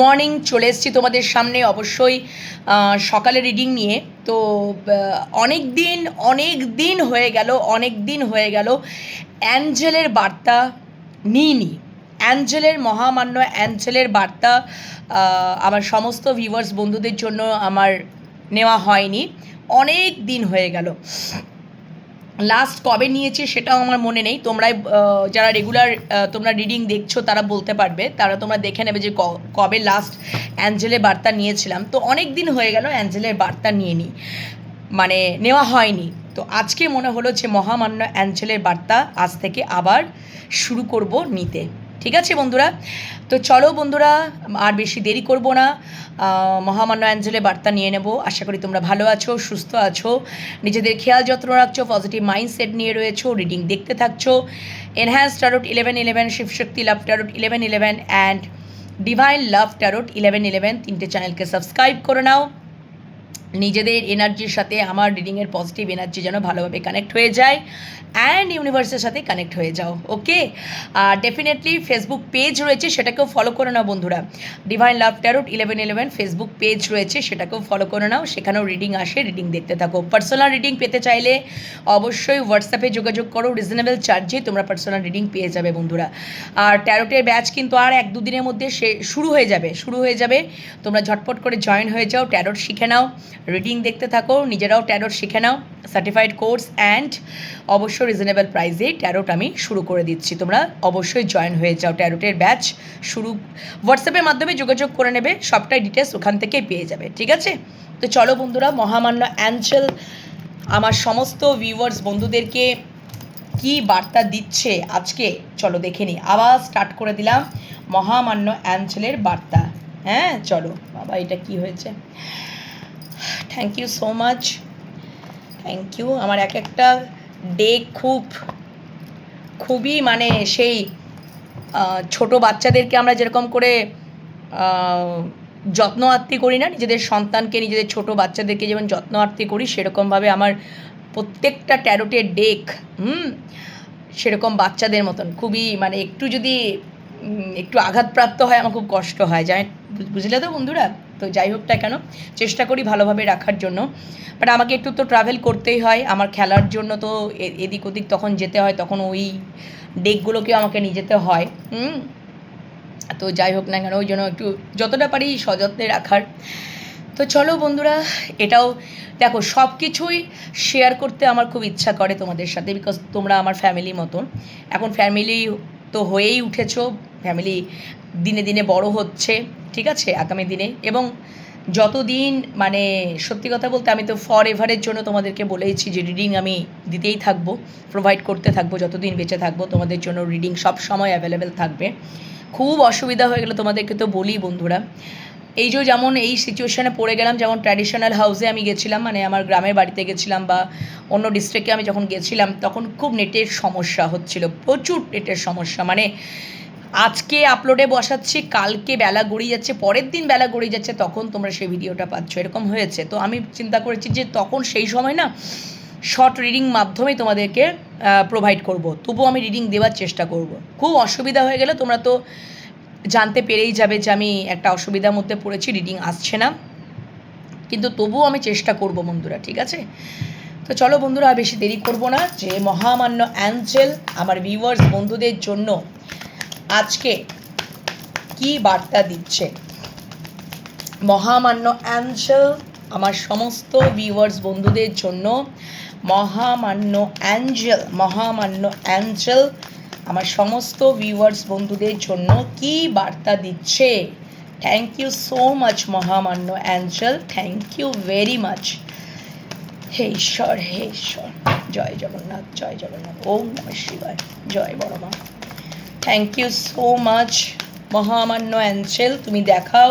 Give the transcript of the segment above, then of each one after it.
Morning চলে এসেছি তোমাদের সামনে অবশ্যই সকালে রিডিং নিয়ে। তো অনেক দিন অনেক দিন হয়ে গেল, অনেক দিন হয়ে গেল, অ্যাঞ্জেলের বার্তা নিইনি। অ্যাঞ্জেলের মহামান্য অ্যাঞ্জেলের বার্তা আমার সমস্ত ভিউয়ার্স বন্ধুদের জন্য আমার নেওয়া হয়নি। অনেক দিন হয়ে গেল। লাস্ট কবে নিয়েছে সেটাও আমার মনে নেই। তোমরাই যারা রেগুলার তোমরা রিডিং দেখছ, তারা বলতে পারবে। তারা তোমরা দেখে নেবে যে কবে লাস্ট অ্যাঞ্জেলের বার্তা নিয়েছিলাম। তো অনেক দিন হয়ে গেল অ্যাঞ্জেলের বার্তা নিয়ে নিই মানে নেওয়া হয়নি। তো আজকে মনে হলো যে মহামান্য অ্যাঞ্জেলের বার্তা আজ থেকে আবার শুরু করব নিতে। ঠিক আছে বন্ধুরা? তো চলো বন্ধুরা, আর বেশি দেরি করব না। মহামান্য অ্যাঞ্জেলের বার্তা নিয়ে নেব। আশা করি তোমরা ভালো আছো, সুস্থ আছো। নিজেদের খেয়াল যত্ন রাখছো পজিটিভ মাইন্ডসেট নিয়ে রয়েছো রিডিং দেখতে থাকছো। Enhance tarot eleven eleven Shivshakti love tarot eleven eleven and divine love tarot eleven eleven তিনটে চ্যানেলকে সাবস্ক্রাইব করে নাও। নিজেদের এনার্জির সাথে আমার রিডিংয়ের পজিটিভ এনার্জি যেন ভালোভাবে কানেক্ট হয়ে যায় অ্যান্ড ইউনিভার্সের সাথে কানেক্ট হয়ে যাও ওকে আর ডেফিনেটলি ফেসবুক পেজ রয়েছে, সেটাকেও ফলো করে নাও বন্ধুরা। Divine love tarot eleven eleven Facebook page রয়েছে, সেটাকেও ফলো করে নাও। সেখানেও রিডিং আসে রিডিং দেখতে থাকো। পার্সোনাল রিডিং পেতে চাইলে অবশ্যই হোয়াটসঅ্যাপে যোগাযোগ করো রিজনেবল চার্জে তোমরা পার্সোনাল রিডিং পেয়ে যাবে বন্ধুরা। আর ট্যারোটের ব্যাচ কিন্তু আর এক দুদিনের মধ্যে সে শুরু হয়ে যাবে, শুরু হয়ে যাবে। তোমরা ঝটপট করে জয়েন হয়ে যাও ট্যারোট শিখে নাও। রিডিং দেখতে থাকো, নিজেরাও ট্যারোট শিখে নাও সার্টিফাইড কোর্স অ্যান্ড অবশ্যই রিজনেবল প্রাইসে ট্যারোট আমি শুরু করে দিচ্ছি। তোমরা অবশ্যই জয়েন হয়ে যাও ট্যারোটের ব্যাচ শুরু হোয়াটসঅ্যাপের মাধ্যমে যোগাযোগ করে নেবে, সবটাই ডিটেলস ওখান থেকেই পেয়ে যাবে, ঠিক আছে? তো চলো বন্ধুরা, মহামান্য অ্যাঞ্চেল আমার সমস্ত ভিউয়ার্স বন্ধুদেরকে কি বার্তা দিচ্ছে আজকে? চলো দেখে নিই আবার স্টার্ট করে দিলাম, মহামান্য অ্যাঞ্চেলের বার্তা। হ্যাঁ চলো, বাবা, এটা কি হয়েছে? Thank you so much thank you আমার এক একটা ডে খুব, খুবই মানে সেই ছোট বাচ্চাদেরকে আমরা যেরকম করে যত্ন আত্মি করি না, নিজেদের সন্তানকে, নিজেদের ছোট বাচ্চাদেরকে যেমন যত্ন আত্মি করি সেরকমভাবে আমার প্রত্যেকটা ট্যারোটের ডেক হুম, সেরকম বাচ্চাদের মতন। খুবই মানে একটু যদি একটু আঘাতপ্রাপ্ত হয়, আমার খুব কষ্ট হয়। যাই বুঝলে তো বন্ধুরা? তো যাই হোক কেন, চেষ্টা করি ভালোভাবে রাখার জন্য। বাট আমাকে একটু তো ট্রাভেল করতেই হয়, আমার খেলার জন্য তো এদিক ওদিক তখন যেতে হয়, তখন ওই ডেকগুলোকে আমাকে নিয়ে যেতে হয়। তো যাই হোক না কেন, ওই জন্য একটু যতটা পারি সযত্নে রাখার। তো চলো বন্ধুরা, এটাও দেখো সব কিছুই শেয়ার করতে আমার খুব ইচ্ছা করে তোমাদের সাথে বিকজ তোমরা আমার ফ্যামিলি মতন। এখন ফ্যামিলি তো হয়েই উঠেছো। ফ্যামিলি দিনে দিনে বড় হচ্ছে, ঠিক আছে, আগামী দিনে। এবং যতদিন মানে সত্যি কথা বলতে আমি তো ফর এভারের জন্য তোমাদেরকে বলেইছি যে রিডিং আমি দিতেই থাকব প্রোভাইড করতে থাকব, যতদিন বেঁচে থাকব, তোমাদের জন্য রিডিং সব সময় অ্যাভেলেবেল থাকবে। খুব অসুবিধা হয়ে গেলে তোমাদেরকে তো বলি বন্ধুরা এই যে যেমন এই সিচুয়েশনে পড়ে গেলাম, যেমন ট্র্যাডিশনাল হাউসে আমি গেছিলাম মানে আমার গ্রামের বাড়িতে গেছিলাম বা অন্য ডিস্ট্রিক্টে আমি যখন গেছিলাম, তখন খুব নেটের সমস্যা হচ্ছিল, প্রচুর নেটের সমস্যা। মানে আজকে আপলোডে বসাচ্ছি, কালকে বেলা গড়িয়ে যাচ্ছে, পরের দিন বেলা গড়িয়ে যাচ্ছে, তখন তোমরা সেই ভিডিওটা পাচ্ছ। এরকম হয়েছে। তো আমি চিন্তা করেছি যে তখন সেই সময় না শর্ট রিডিং মাধ্যমে তোমাদেরকে প্রোভাইড করব। তবুও আমি রিডিং দেওয়ার চেষ্টা করব। খুব অসুবিধা হয়ে গেলে তোমরা তো জানতে পেরেই যাবে যে আমি একটা অসুবিধার মধ্যে পড়েছি রিডিং আসছে না। কিন্তু তবুও আমি চেষ্টা করব বন্ধুরা, ঠিক আছে? তো চলো বন্ধুরা বেশি দেরি করব না যে মহামান্য অ্যাঞ্জেল, আমার ভিউয়ার্স বন্ধুদের জন্য আজকে কি বার্তা দিচ্ছে? মহামান্য অ্যাঞ্জেল, আমার সমস্ত ভিউয়ার্স বন্ধুদের জন্য মহামান্য অ্যাঞ্জেল মহামান্য অ্যাঞ্জেল আমার সমস্ত ভিউয়ার্স বন্ধুদের জন্য কি বার্তা দিচ্ছে? থ্যাংক ইউ সো মাচ মহামান্য angel thank you very much হে ঈশ্বর হে ঈশ্বর। জয় জগন্নাথ জয় জগন্নাথ। ওম নম শিবায়। জয় বড় মা। থ্যাংক ইউ সো মাচ মহামান্য অ্যাঞ্জেল তুমি দেখাও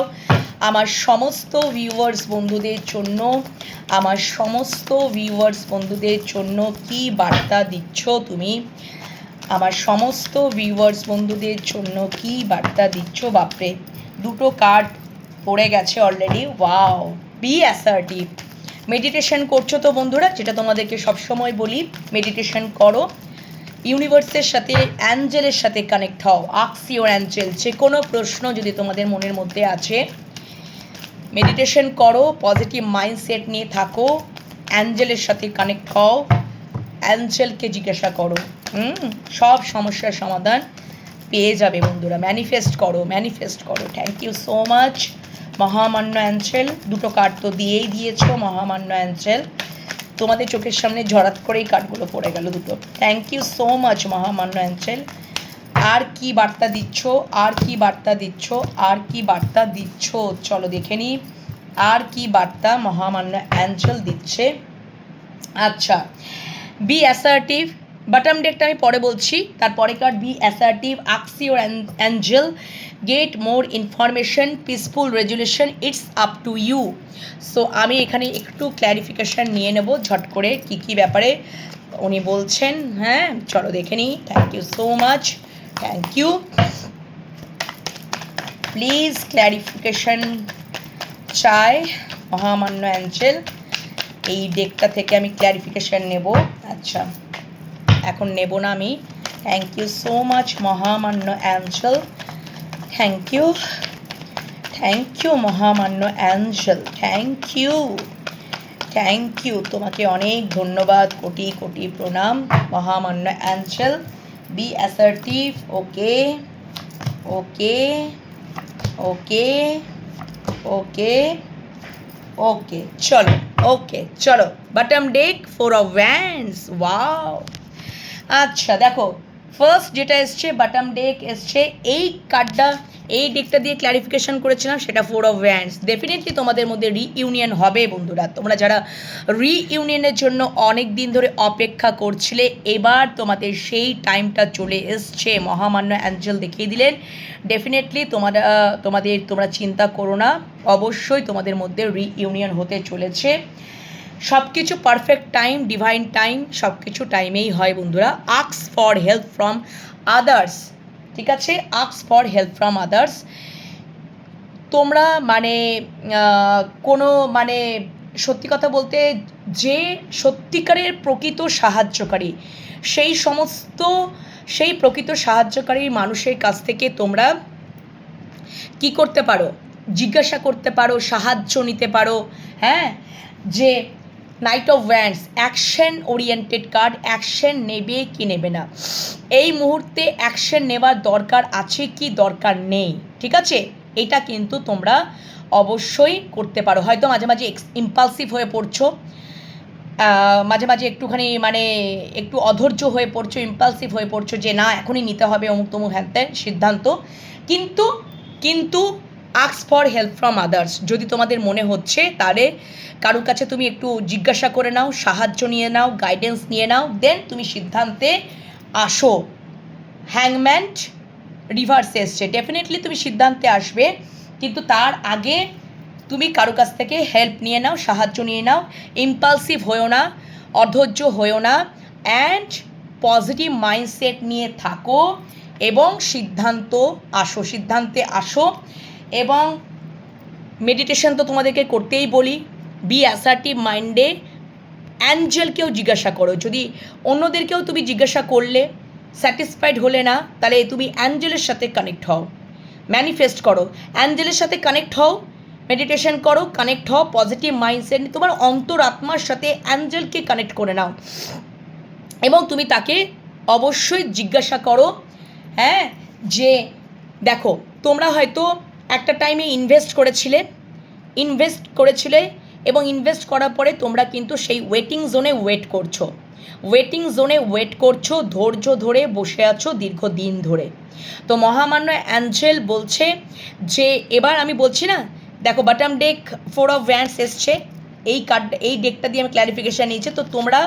আমার সমস্ত ভিউয়ার্স বন্ধুদের জন্য। আমার সমস্ত ভিউয়ার্স বন্ধুদের জন্য কি বার্তা দিচ্ছ তুমি? আমার সমস্ত ভিউয়ার্স বন্ধুদের জন্য কি বার্তা দিচ্ছ? বাপরে, দুটো কার্ড পড়ে গেছে already wow be assertive meditation করছ তো বন্ধুরা, যেটা তোমাদেরকে সবসময় বলি মেডিটেশন করো। ইউনিভার্সের সাথে অ্যাঞ্জেলের সাথে কানেক্ট হও। আক্সিওর অ্যাঞ্জেল যে কোনো প্রশ্ন যদি তোমাদের মনের মধ্যে আছে মেডিটেশন করো পজিটিভ মাইন্ডসেট নিয়ে থাকো অ্যাঞ্জেলের সাথে কানেক্ট হও। অ্যাঞ্জেলকে জিজ্ঞাসা করো, হুম? সব সমস্যার সমাধান পেয়ে যাবে বন্ধুরা। ম্যানিফেস্ট করো ম্যানিফেস্ট করো। থ্যাংক ইউ সো মাচ মহামান্য অ্যাঞ্জেল। দুটো কার্ড তো দিয়েই দিয়েছ, মহামান্য অ্যাঞ্জেল। তোমাদের চোখের সামনে ঝরাত করেই কার্ডগুলো পড়ে গেল দুটো। থ্যাংক ইউ সো মাচ মহামান্য অ্যাঞ্জেল। আর কি বার্তা দিচ্ছ? আর কি বার্তা দিচ্ছ? আর কি বার্তা দিচ্ছ? চলো দেখে নিই আর কি বার্তা মহামান্য অ্যাঞ্জেল দিচ্ছে? আচ্ছা বি অ্যাসার্টিভ বাটাম ডেকটা আমি পরে বলছি। তারপরে card be assertive আক্সি your angel get more information peaceful resolution it's up to you so আমি এখানে একটু ক্ল্যারিফিকেশান নিয়ে নেব, ঝট করে কী কী ব্যাপারে উনি বলছেন। হ্যাঁ চলো দেখে নিই। Thank you so much thank you please clarification চাই, মহামান্য অ্যাঞ্জেল এই ডেকটা থেকে আমি ক্ল্যারিফিকেশান নেব। আচ্ছা এখন নেব না আমি। থ্যাংক ইউ সো মাচ মহামান্য angel thank you thank you মহামান্য angel thank you thank you তোমাকে অনেক ধন্যবাদ। কোটি কোটি প্রণাম, মহামান্য angel be assertive okay okay okay okay okay চলো। ওকে চলো bottom deck four of wands wow আচ্ছা দেখো ফার্স্ট যেটা এসছে বাটাম ডেক এসছে, এই কার্ডটা এই ডেকটা দিয়ে ক্ল্যারিফিকেশন করেছিলাম, সেটা ফোর অফ ভ্যান্স ডেফিনেটলি তোমাদের মধ্যে রিইউনিয়ন হবে বন্ধুরা। তোমরা যারা রিইউনিয়নের জন্য অনেক দিন ধরে অপেক্ষা করছিলে, এবার তোমাদের সেই টাইমটা চলে এসছে। মহামান্য অ্যাঞ্জেল দেখিয়ে দিলেন। ডেফিনেটলি তোমরা, তোমাদের, তোমরা চিন্তা করো না। অবশ্যই তোমাদের মধ্যে রিইউনিয়ন হতে চলেছে। সব কিছু পারফেক্ট টাইম ডিভাইন টাইম সব কিছু টাইমেই হয় বন্ধুরা। আক্স ফর হেল্প ফ্রম আদার্স ঠিক আছে? আক্স ফর হেল্প ফ্রম আদার্স তোমরা মানে কোনো মানে সত্যি কথা বলতে যে সত্যিকারের প্রকৃত সাহায্যকারী, সেই সমস্ত, সেই প্রকৃত সাহায্যকারী মানুষের কাছ থেকে তোমরা কি করতে পারো? জিজ্ঞাসা করতে পারো, সাহায্য নিতে পারো হ্যাঁ? যে knight of wands action oriented card action নেবে কি নেবে না। এই মুহূর্তে অ্যাকশন নেওয়ার দরকার আছে কি দরকার নেই, ঠিক আছে? এটা কিন্তু তোমরা অবশ্যই করতে পারো। হয়তো মাঝে মাঝে ইম্পালসিভ হয়ে পড়ছো মাঝে মাঝে একটুখানি মানে একটু অধৈর্য হয়ে পড়ছো ইম্পালসিভ হয়ে পড়ছো যে না, এখনই নিতে হবে অমুক তমুক হ্যান সিদ্ধান্ত। কিন্তু কিন্তু আক্স ফর হেল্প ফ্রম আদার্স যদি তোমাদের মনে হচ্ছে তারে কারোর কাছে তুমি একটু জিজ্ঞাসা করে নাও, সাহায্য নিয়ে নাও গাইডেন্স নিয়ে নাও দেন তুমি সিদ্ধান্তে আসো। হ্যাংম্যান্ট রিভার্স এসছে। ডেফিনেটলি তুমি সিদ্ধান্তে আসবে, কিন্তু তার আগে তুমি কারও কাছ থেকে হেল্প নিয়ে নাও, সাহায্য নিয়ে নাও ইম্পালসিভ হয়েও না, অধৈর্য হয়েও না অ্যান্ড পজিটিভ মাইন্ডসেট নিয়ে থাকো এবং সিদ্ধান্ত আসো, সিদ্ধান্তে আসো। এবং মেডিটেশন তো তোমাদেরকে করতেই বলি। বি অ্যাসার্টিভ মাইন্ডে অ্যাঞ্জেলকেও জিজ্ঞাসা করো। যদি অন্যদেরকেও তুমি জিজ্ঞাসা করলে স্যাটিসফাইড হলে না, তাহলে তুমি অ্যাঞ্জেলের সাথে কানেক্ট হও। ম্যানিফেস্ট করো। অ্যাঞ্জেলের সাথে কানেক্ট হও মেডিটেশন করো কানেক্ট হও পজিটিভ মাইন্ডসেট তোমার অন্তরাত্মার সাথে অ্যাঞ্জেলকে কানেক্ট করে নাও। এবং তুমি তাকে অবশ্যই জিজ্ঞাসা করো হ্যাঁ? যে দেখো, তোমরা হয়তো একটা টাইমে ইনভেস্ট করেছিলে ইনভেস্ট করেছিলে এবং ইনভেস্ট করার পরে তোমরা কিন্তু সেই ওয়েটিং জোনে ওয়েট করছ। ওয়েটিং জোনে ওয়েট করছ, ধৈর্য ধরে বসে আছো দীর্ঘদিন ধরে। তো মহামান্য অ্যাঞ্জেল বলছে যে, এবার আমি বলছি না, দেখো বাটাম ডেক ফোর অফ ভ্যান্স এসছে, এই কার্ড এই ডেকটা দিয়ে আমি ক্ল্যারিফিকেশান নিয়েছি। তো তোমরা,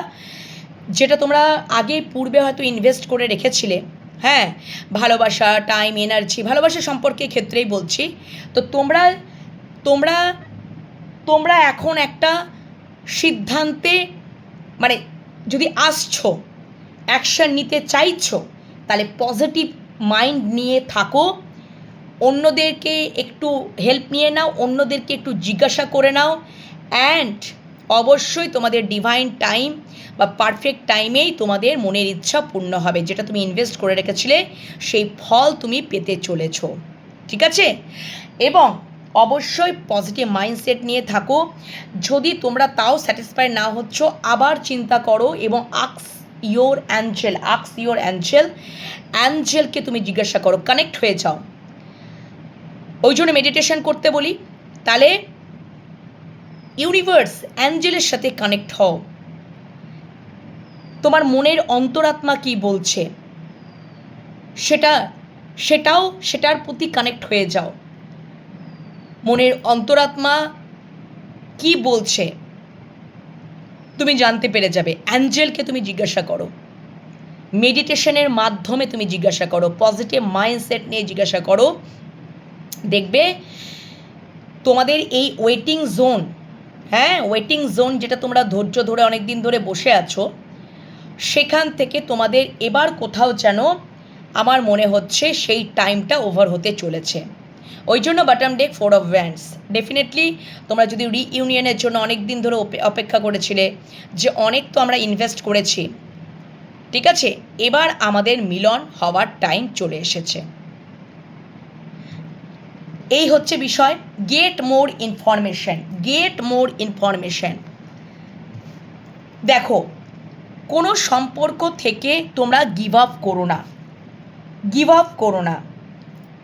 যেটা তোমরা আগে পূর্বে হয়তো ইনভেস্ট করে রেখেছিলে হ্যাঁ ভালোবাসা টাইম এনার্জি ভালোবাসা সম্পর্কে ক্ষেত্রেই বলছি। তো তোমরা তোমরা তোমরা এখন একটা সিদ্ধান্তে মানে যদি আসছো অ্যাকশন নিতে চাইছো, তাহলে পজিটিভ মাইন্ড নিয়ে থাকো। অন্যদেরকে একটু হেল্প নিয়ে নাও, অন্যদেরকে একটু জিজ্ঞাসা করে নাও। অ্যান্ড অবশ্যই তোমাদের ডিভাইন টাইম বা পারফেক্ট টাইমেই তোমাদের মনের ইচ্ছা পূর্ণ হবে, যেটা তুমি ইনভেস্ট করে রেখেছিলে, সেই ফল তুমি পেতে চলেছো। ঠিক আছে? এবং অবশ্যই পজিটিভ মাইন্ডসেট নিয়ে থাকো। যদি তোমরা তাও স্যাটিসফাই না হচ্ছ, আবার চিন্তা করো এবং আক্স ইয়োর অ্যাঞ্জেল আক্স ইয়োর অ্যাঞ্জেল অ্যাঞ্জেলকে তুমি জিজ্ঞাসা করো কানেক্ট হয়ে যাও। ওই জন্য মেডিটেশন করতে বলি। তাহলে ইউনিভার্স অ্যাঞ্জেলের সাথে কানেক্ট হও। তোমার মনের অন্তরাত্মা কি বলছে? সেটা, সেটাও, সেটার প্রতি কানেক্ট হয়ে যাও। মনের অন্তরাত্মা কি বলছে? তুমি জানতে পেরে যাবে। অ্যাঞ্জেলকে তুমি জিজ্ঞাসা করো। মেডিটেশনের মাধ্যমে তুমি জিজ্ঞাসা করো। পজিটিভ মাইন্ডসেট নিয়ে জিজ্ঞাসা করো। দেখবে তোমাদের এই ওয়েটিং জোন হ্যাঁ ওয়েটিং জোন যেটা তোমরা ধৈর্য ধরে অনেক দিন ধরে বসে আছো সেখান থেকে তোমাদের এবার কোথাও যেন আমার মনে হচ্ছে সেই টাইমটা ওভার হতে চলেছে। ওই জন্য bottom deck four of wands definitely তোমরা যদি রিইউনিয়নের জন্য অনেক দিন ধরে অপেক্ষা করেছিলে যে অনেক তো আমরা ইনভেস্ট করেছি, ঠিক আছে? এবার আমাদের মিলন হওয়ার টাইম চলে এসেছে। এই হচ্ছে বিষয়। Get more information get more information দেখো কোনো সম্পর্ক থেকে তোমরা গিভ আপ করো না। গিভ আপ করো না।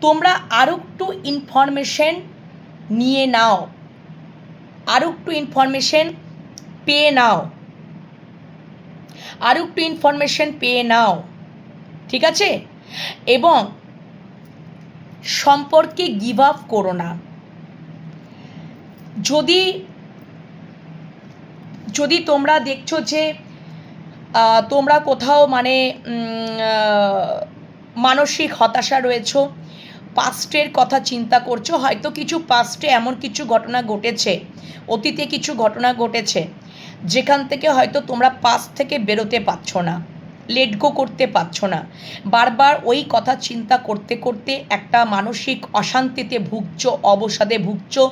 তোমরা আরও একটু ইনফরমেশন নিয়ে নাও। আরও একটু ইনফরমেশন পেয়ে নাও। আরও একটু ইনফরমেশন পেয়ে নাও। ঠিক আছে? এবং সম্পর্কে গিভ আপ করো না। যদি যদি তোমরা দেখছ যে তোমরা কোথাও মানে মানসিক হতাশা রয়েছো, পাস্টের কথা চিন্তা করছ, হয়তো কিছু পাস্টে এমন কিছু ঘটনা ঘটেছে, অতীতে কিছু ঘটনা ঘটেছে, যেখান থেকে হয়তো তোমরা পাস্ট থেকে বেরোতে পারছ না। লেট গো করতে পারছ না। বারবার ওই কথা চিন্তা করতে করতে একটা মানসিক অশান্তিতে ভুগছো, অবসাদে ভুগছো,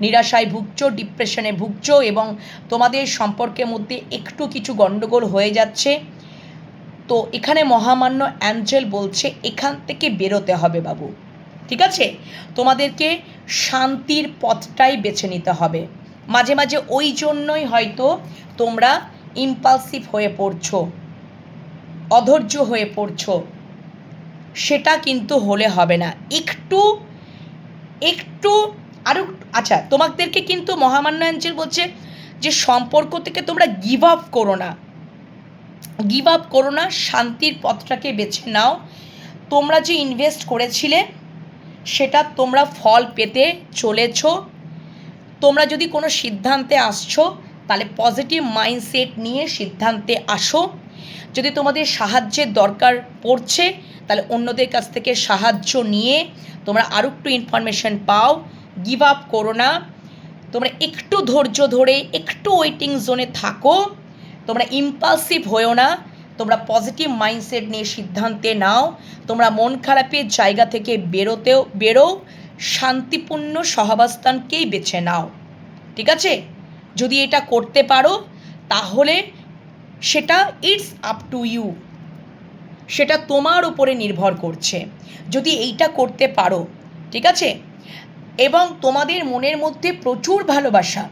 নিরাশায় ভুগছো ডিপ্রেশনে ভুগছো এবং তোমাদের সম্পর্কের মধ্যে একটু কিছু গণ্ডগোল হয়ে যাচ্ছে। তো এখানে মহামান্য অ্যাঞ্জেল বলছে, এখান থেকে বেরোতে হবে বাবু। ঠিক আছে? তোমাদেরকে শান্তির পথটাই বেছে নিতে হবে। মাঝে মাঝে ওই জন্যই হয়তো তোমরা ইম্পালসিভ হয়ে পড়ছো। অধৈর্য হয়ে পড়ছো। সেটা কিন্তু হলে হবে না। একটু একটু আরও আচ্ছা তোমাদেরকে কিন্তু মহামান্য বলছে যে সম্পর্ক থেকে তোমরা গিভ আপ করো না। গিভ আপ করো না, শান্তির পথটাকে বেছে নাও। তোমরা যে ইনভেস্ট করেছিলে, সেটা তোমরা ফল পেতে চলেছ। তোমরা যদি কোনো সিদ্ধান্তে আসছো, তাহলে পজিটিভ মাইন্ডসেট নিয়ে সিদ্ধান্তে আসো। যদি তোমাদের সাহায্যের দরকার পড়ছে, তাহলে অন্যদের কাছ থেকে সাহায্য নিয়ে তোমরা আরও একটু ইনফরমেশন পাও। গিভ আপ করো না। তোমরা একটু ধৈর্য ধরে, একটু ওয়েটিং জোনে থাকো। তোমরা ইম্পালসিভ হয়েও না। তোমরা পজিটিভ মাইন্ডসেট নিয়ে সিদ্ধান্তে নাও। তোমরা মন খারাপের জায়গা থেকে বেরোতেও, বেরো। শান্তিপূর্ণ সহাবস্থানকেই বেছে নাও। ঠিক আছে? যদি এটা করতে পারো, তাহলে সেটা ইটস আপ টু ইউ সেটা তোমার উপরে নির্ভর করছে। যদি এইটা করতে পারো, ঠিক আছে? এবং তোমাদের মনের মধ্যে প্রচুর ভালোবাসা,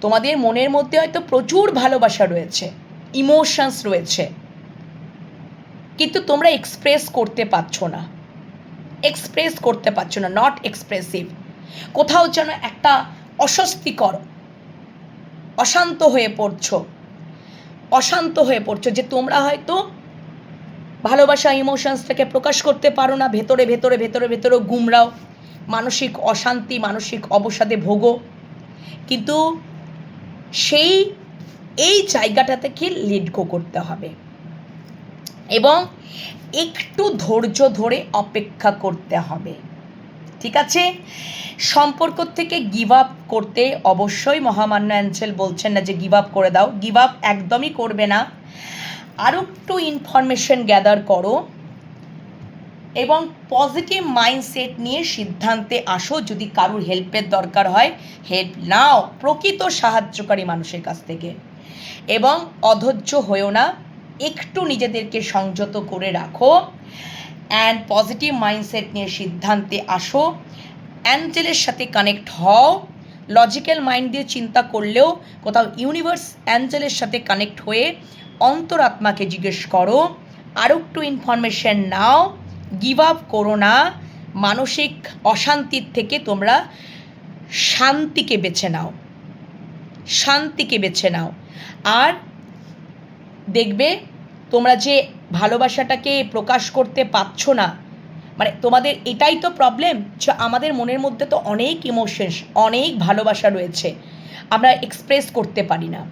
তোমাদের মনের মধ্যে হয়তো প্রচুর ভালোবাসা রয়েছে ইমোশনস রয়েছে, কিন্তু তোমরা এক্সপ্রেস করতে পারছ না। এক্সপ্রেস করতে পারছ না নট এক্সপ্রেসিভ কোথাও যেন একটা অস্বস্তিকর, অশান্ত হয়ে পড়ছো। অশান্ত হয়ে পড়ছো যে তোমরা হয়তো ভালোবাসা ইমোশনসটাকে প্রকাশ করতে পারো না, ভেতরে ভেতরে ভেতরে ভেতরে গুমরাও মানসিক অশান্তি, মানসিক অবসাদে ভোগো। কিন্তু সেই, এই জায়গাটা থেকে লেট গো করতে হবে? এবং একটু ধৈর্য ধরে অপেক্ষা করতে হবে। ঠিক আছে? সম্পর্ক থেকে গিভ আপ করতে অবশ্যই মহামান্য অ্যাঞ্চেল বলছেন না যে গিভ আপ করে দাও। গিভ আপ একদমই করবে না। আরও একটু ইনফরমেশন গ্যাদার করো এবং পজিটিভ মাইন্ডসেট নিয়ে সিদ্ধান্তে আসো যদি কারুর হেল্পের দরকার হয়। হেল্প নাও, প্রকৃত সাহায্যকারী মানুষের কাছ থেকে। এবং অধৈর্য হয়েও না, একটু নিজেদেরকে সংযত করে রাখো। অ্যান্ড পজিটিভ মাইন্ডসেট নিয়ে সিদ্ধান্তে আসো। অ্যাঞ্জেলের সাথে কানেক্ট হও। লজিক্যাল মাইন্ড দিয়ে চিন্তা করলেও কোথাও ইউনিভার্স অ্যাঞ্জেলের সাথে কানেক্ট হয়ে অন্তরাত্মাকে জিজ্ঞেস করো। আরও একটু ইনফরমেশন নাও। গিভ আপ করো না। মানসিক অশান্তির থেকে তোমরা শান্তিকে বেছে নাও। শান্তিকে বেছে নাও। আর দেখবে তোমরা যে ভালোবাসাটাকে প্রকাশ করতে পারছ না। মানে তোমাদের এটাই তো প্রবলেম যে আমাদের মনের মধ্যে তো অনেক ইমোশনস অনেক ভালোবাসা রয়েছে। আমরা এক্সপ্রেস করতে পারি না।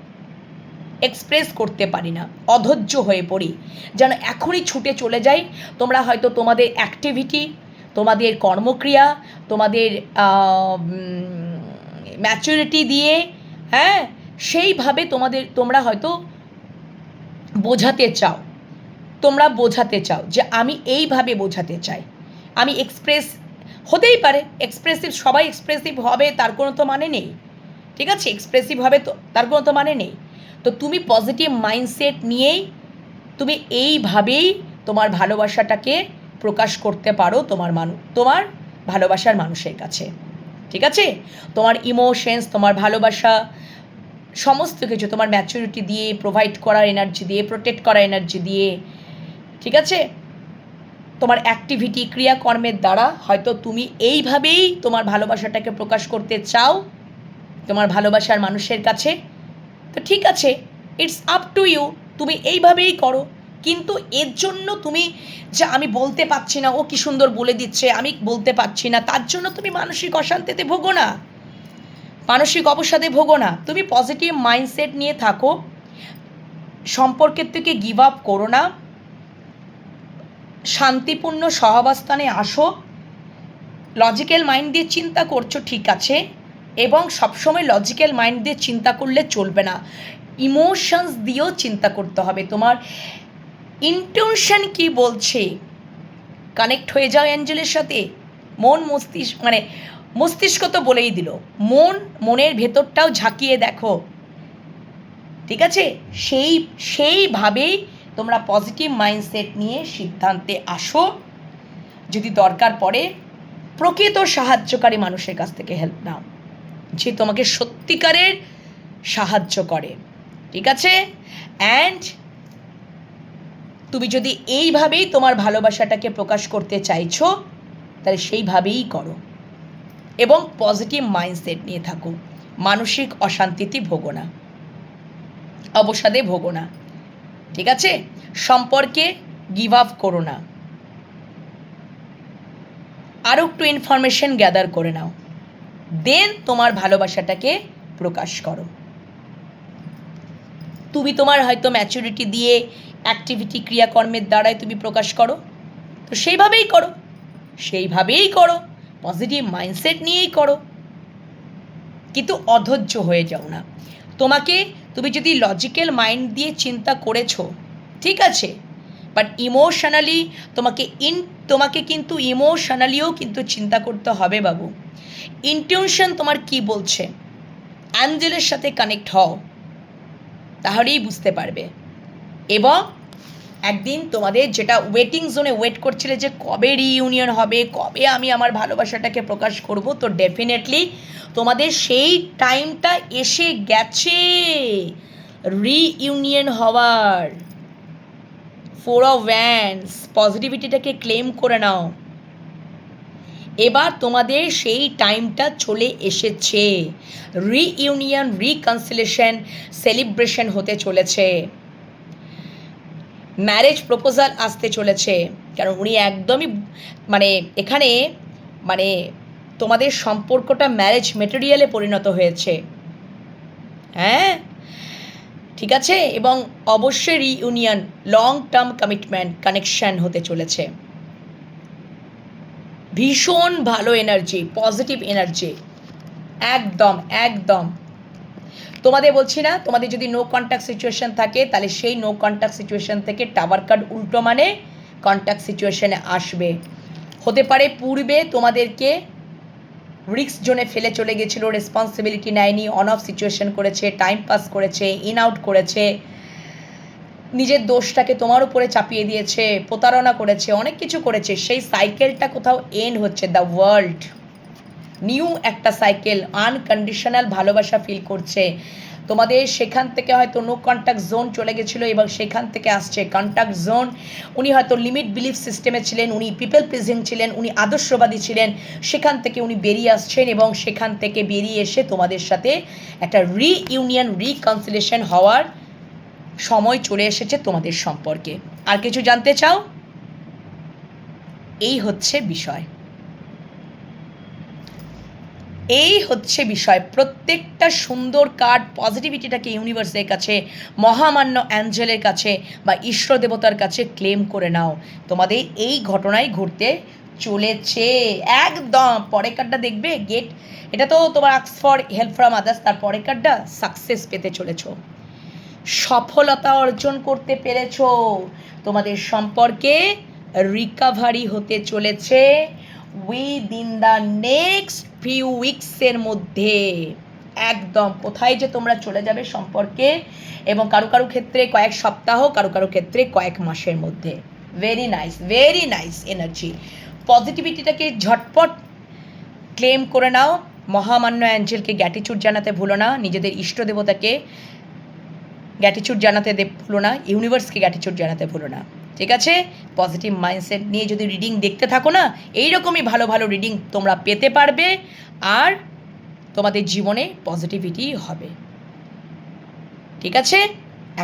এক্সপ্রেস করতে পারি না। অধৈর্য হয়ে পড়ি। যেন এখনই ছুটে চলে যাই, তোমরা হয়তো তোমাদের অ্যাক্টিভিটি তোমাদের কর্মক্রিয়া, তোমাদের ম্যাচুরিটি দিয়ে হ্যাঁ সেইভাবে তোমাদের, তোমরা হয়তো বোঝাতে চাও। তোমরা বোঝাতে চাও যে আমি এইভাবে বোঝাতে চাই। আমি এক্সপ্রেস হতেই পারে এক্সপ্রেসিভ সবাই এক্সপ্রেসিভ হবে, তার কোনো তো মানে নেই। ঠিক আছে? এক্সপ্রেসিভ হবে তো, তার কোনো তো মানে নেই। তো তুমি পজিটিভ মাইন্ডসেট নিয়েই তুমি এইভাবেই তোমার ভালোবাসাটাকে প্রকাশ করতে পারো তোমার মানু, তোমার ভালোবাসার মানুষের কাছে। ঠিক আছে? তোমার ইমোশনস তোমার ভালোবাসা, সমস্ত কিছু তোমার ম্যাচুরিটি দিয়ে প্রোভাইড করার এনার্জি দিয়ে প্রোটেক্ট করার এনার্জি দিয়ে ঠিক আছে? তোমার অ্যাক্টিভিটি ক্রিয়াকর্মের দ্বারা হয়তো তুমি এইভাবেই তোমার ভালোবাসাটাকে প্রকাশ করতে চাও, তোমার ভালোবাসার মানুষের কাছে। তো ঠিক আছে ইটস আপ টু ইউ তুমি এইভাবেই করো। কিন্তু এর জন্য তুমি যে আমি বলতে পারছি না, ও কি সুন্দর বলে দিচ্ছে, আমি বলতে পারছি না, তার জন্য তুমি মানসিক অশান্তিতে ভোগো না। মানসিক অবসাদে ভোগো না। তুমি পজিটিভ মাইন্ডসেট নিয়ে থাকো। সম্পর্কের থেকে গিভ আপ করো না। শান্তিপূর্ণ সহাবস্থানে আসো। লজিক্যাল মাইন্ড দিয়ে চিন্তা করছ, ঠিক আছে। এবং সবসময় লজিক্যাল মাইন্ড দিয়ে চিন্তা করলে চলবে না। ইমোশনস দিয়েও চিন্তা করতে হবে। তোমার ইন্টেনশন কি বলছে? কানেক্ট হয়ে যাও অ্যাঞ্জেলের সাথে। মন মস্তিষ্ক মানে মস্তিষ্ক তো বলেই দিল। মন মনের ভেতরটাও ঝাঁকিয়ে দেখো। ঠিক আছে? সেই, সেইভাবেই তোমরা পজিটিভ মাইন্ডসেট নিয়ে সিদ্ধান্তে আসো। যদি দরকার পড়ে, প্রকৃত সাহায্যকারী মানুষের কাছ থেকে হেল্প নাও। যে তোমাকে সত্যিকারের সাহায্য করে। ঠিক আছে? অ্যান্ড তুমি যদি এইভাবেই তোমার ভালোবাসাটাকে প্রকাশ করতে চাইছো, তাহলে সেইভাবেই করো। এবং পজিটিভ মাইন্ডসেট নিয়ে থাকো। মানসিক অশান্তিতে ভোগো না। অবসাদে ভোগো না। ঠিক আছে? সম্পর্কে গিভ আপ করো না। আরও একটু ইনফরমেশন গ্যাদার করে নাও। দেন তোমার ভালোবাসাটাকে প্রকাশ করো। তুমি তোমার হয়তো ম্যাচুরিটি দিয়ে অ্যাক্টিভিটি ক্রিয়াকর্মের দ্বারাই তুমি প্রকাশ করো। তো সেইভাবেই করো। সেইভাবেই করো। পজিটিভ মাইন্ডসেট নিয়েই করো। কিন্তু অধৈর্য হয়ে যাও না। তোমাকে তুমি যদি লজিক্যাল মাইন্ড দিয়ে চিন্তা করেছ, ঠিক আছে? বাট ইমোশনালি তোমাকে ইন তোমাকে কিন্তু ইমোশনালিও কিন্তু চিন্তা করতে হবে বাবু। ইনটিউশন তোমার কি বলছে? অ্যাঞ্জেলের সাথে কানেক্ট হও। তাহলেই বুঝতে পারবে। এবং একদিন তোমাদের যেটা ওয়েটিং জোনে ওয়েট করছিলে যে কবে রিইউনিয়ন হবে, কবে আমি আমার ভালোবাসাটাকে প্রকাশ করব, তো ডেফিনেটলি তোমাদের সেই টাইমটা এসে গেছে। রিইউনিয়ন হওয়ার। ফোর অফ ভ্যান্স পজিটিভিটিটাকে ক্লেম করে নাও। এবার তোমাদের সেই টাইমটা চলে এসেছে। রিইউনিয়ন রিকনসিলেশন সেলিব্রেশন হতে চলেছে। ম্যারেজ প্রপোজাল আসতে চলেছে। কারণ উনি একদমই মানে এখানে মানে তোমাদের সম্পর্কটা ম্যারেজ মেটেরিয়ালে পরিণত হয়েছে। হ্যাঁ? ঠিক আছে? এবং অবশ্যই reunion long term commitment connection হতে চলেছে। ভীষণ ভালো এনার্জি পজিটিভ এনার্জি একদম একদম। তোমাদের বলছি না, তোমাদের যদি নো কন্ট্যাক্ট সিচুয়েশন থাকে, তাহলে সেই নো কন্ট্যাক্ট সিচুয়েশন থেকে টাওয়ার কার্ড উল্টো মানে কন্ট্যাক্ট সিচুয়েশনে আসবে। হতে পারে পূর্বে তোমাদেরকে রিক্স জোনে ফেলে চলে গেছিল রেসপন্সিবিলিটি নেয়নি অন অফ সিচুয়েশন করেছে টাইম পাস করেছে ইন আউট করেছে, নিজের দোষটাকে তোমার উপরে চাপিয়ে দিয়েছে, প্রতারণা করেছে, অনেক কিছু করেছে, সেই সাইকেলটা কোথাও এন্ড হচ্ছে দ্য ওয়ার্ল্ড নিউ একটা সাইকেল আনকন্ডিশনাল ভালোবাসা ফিল করছে। তোমাদের সেখান থেকে হয়তো নো কন্ট্যাক্ট জোন চলে গেছিল এবং সেখান থেকে আসছে কন্ট্যাক্ট জোন উনি হয়তো লিমিট বিলিফ সিস্টেমে ছিলেন, উনি পিপল প্লিজিং ছিলেন, উনি আদর্শবাদী ছিলেন। সেখান থেকে উনি বেরিয়ে আসছেন এবং সেখান থেকে বেরিয়ে এসে তোমাদের সাথে একটা রিইউনিয়ন রিকনসিলেশন হওয়ার সময় চলে এসেছে তোমাদের সম্পর্কে। আর কিছু জানতে চাও? এই হচ্ছে বিষয়। এই হচ্ছে বিষয়। প্রত্যেকটা সুন্দর কার্ড পজিটিভিটিটাকে ইউনিভার্সের কাছে, মহামান্য অ্যাঞ্জেলের কাছে বা ঈশ্বর দেবতার কাছে ক্লেম করে নাও। তোমাদের এই ঘটনাই ঘটতে চলেছে। একদম। পরের কার্ডটা দেখবে গেট এটা তো তোমার আক্স ফর হেল্প ফ্রম আদার্স তার পরের কার্ডটা সাকসেস পেতে চলেছো। সফলতা অর্জন করতে পেরেছ। তোমাদের সম্পর্কে রিকাভারি হতে চলেছে। Within the next few উইকসের মধ্যে। একদম। কোথায় যে তোমরা চলে যাবে সম্পর্কে এবং কারও কারও ক্ষেত্রে কয়েক সপ্তাহ, কারও কারও ক্ষেত্রে কয়েক মাসের মধ্যে। Very nice very nice energy পজিটিভিটিটাকে ঝটপট ক্লেম করে নাও। মহামান্য অ্যাঞ্জেলকে গ্যাটিচিউড জানাতে ভুলো না। নিজেদের ইষ্ট দেবতাকে গ্যাটিচিউড জানাতে ভুলো না। ইউনিভার্সকে গ্যাটিচিউড জানাতে ভুলো না। ঠিক আছে? পজিটিভ মাইন্ডসেট নিয়ে যদি রিডিং দেখতে থাকো না, এইরকমই ভালো ভালো রিডিং তোমরা পেতে পারবে আর তোমাদের জীবনে পজিটিভিটি হবে। ঠিক আছে?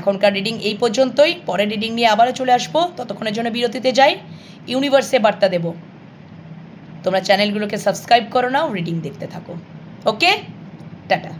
এখনকার রিডিং এই পর্যন্তই। পরের রিডিং নিয়ে আবারও চলে আসব। ততক্ষণের জন্য বিরতিতে যাই। ইউনিভার্সে বার্তা দেবো। তোমরা চ্যানেলগুলোকে সাবস্ক্রাইব করো নাও রিডিং দেখতে থাকো। ওকে টাটা